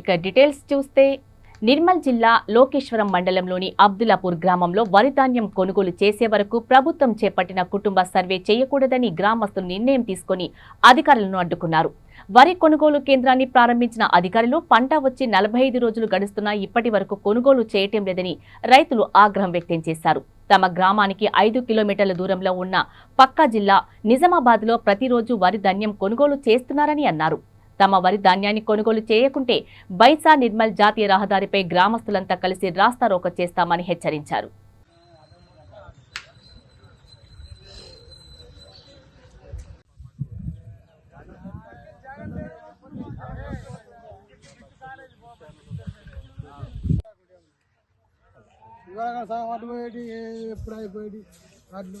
ఇక డీటెయిల్స్ చూస్తే నిర్మల్ జిల్లా లోకేశ్వరం మండలంలోని అబ్దులాపూర్ గ్రామంలో వరిధాన్యం కొనుగోలు చేసే వరకు ప్రభుత్వం చేపట్టిన కుటుంబ సర్వే చేయకూడదని గ్రామస్తులు నిర్ణయం తీసుకొని అధికారులను అడ్డుకున్నారు. వరి కొనుగోలు కేంద్రాన్ని ప్రారంభించిన అధికారులు పంట వచ్చి నలభై ఐదు రోజులు గడుస్తున్నా ఇప్పటి వరకు కొనుగోలు చేయటం లేదని రైతులు ఆగ్రహం వ్యక్తం చేశారు. తమ గ్రామానికి ఐదు కిలోమీటర్ల దూరంలో ఉన్న పక్కా జిల్లా నిజామాబాద్లో ప్రతిరోజు వరి ధాన్యం కొనుగోలు చేస్తున్నారని అన్నారు. తమ వరి ధాన్యాన్ని కొనుగోలు చేయకుంటే బైసా నిర్మల్ జాతీయ రహదారిపై గ్రామస్తులంతా కలిసి రాస్తారోక చేస్తామని హెచ్చరించారు. ఇవాళ సగం అటు పోయేటి ఎప్పుడు అయిపోయేటి అడ్లు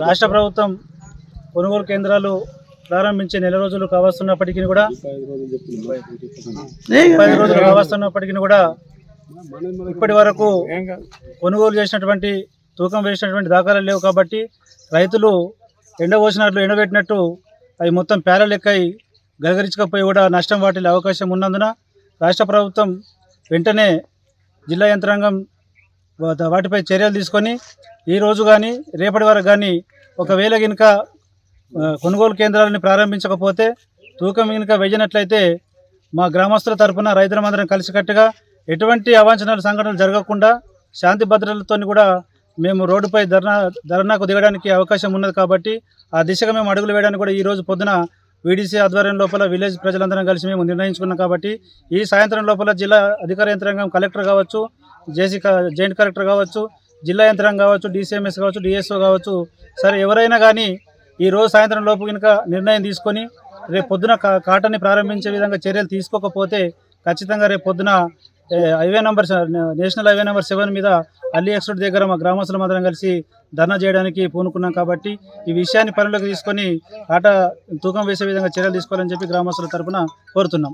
రాష్ట్ర ప్రభుత్వం కొనుగోలు కేంద్రాలు ప్రారంభించి నెల రోజులు కావస్తున్నప్పటికీ కూడా పది రోజులు కావస్తున్నప్పటికీ కూడా ఇప్పటి వరకు కొనుగోలు చేసినటువంటి తూకం వేసినటువంటి దాఖలాలు లేవు కాబట్టి రైతులు ఎండబోసినట్లు ఎండబెట్టినట్టు అవి మొత్తం పేర లెక్కై గగరించకపోయి కూడా నష్టం వాటిల్లే అవకాశం ఉన్నందున రాష్ట్ర ప్రభుత్వం వెంటనే జిల్లా యంత్రాంగం వాటిపై చర్యలు తీసుకొని ఈ రోజు కానీ రేపటి వరకు కానీ ఒకవేళ కనుక కొనుగోలు కేంద్రాలను ప్రారంభించకపోతే తూకం కనుక వేయనట్లయితే మా గ్రామస్తుల తరపున రైతులమందరం కలిసికట్టుగా ఎటువంటి అవాంఛనాలు సంఘటనలు జరగకుండా శాంతి భద్రతలతో కూడా మేము రోడ్డుపై ధర్నా ధర్నాకు దిగడానికి అవకాశం ఉన్నది కాబట్టి ఆ దిశగా మేము అడుగులు వేయడానికి కూడా ఈ రోజు పొద్దున వీడీసీ ఆధ్వర్యం లోపల విలేజ్ ప్రజలందరం కలిసి మేము నిర్ణయించుకున్నాం కాబట్టి ఈ సాయంత్రం లోపల జిల్లా అధికార యంత్రాంగం కలెక్టర్ కావచ్చు జేసీ క- జాయింట్ కలెక్టర్ కావచ్చు జిల్లా యంత్రాంగం కావచ్చు డీసీఎంఎస్ కావచ్చు డిఎస్ఓ కావచ్చు సరే ఎవరైనా కానీ ఈ రోజు సాయంత్రం లోపు కనుక నిర్ణయం తీసుకొని రేపు పొద్దున కా- ప్రారంభించే విధంగా చర్యలు తీసుకోకపోతే ఖచ్చితంగా రేపు పొద్దున highway number national highway number seven మీద అల్లీ ఎక్స్ప్రెస్ దగ్గర మా గ్రామస్తులం అందరం కలిసి ధర్నా చేయడానికి పూనుకున్నాం కాబట్టి ఈ విషయాన్ని పనిలోకి తీసుకొని ఆట తూకం వేసే విధంగా చర్యలు తీసుకోవాలని చెప్పి గ్రామస్తుల తరపున కోరుతున్నాం.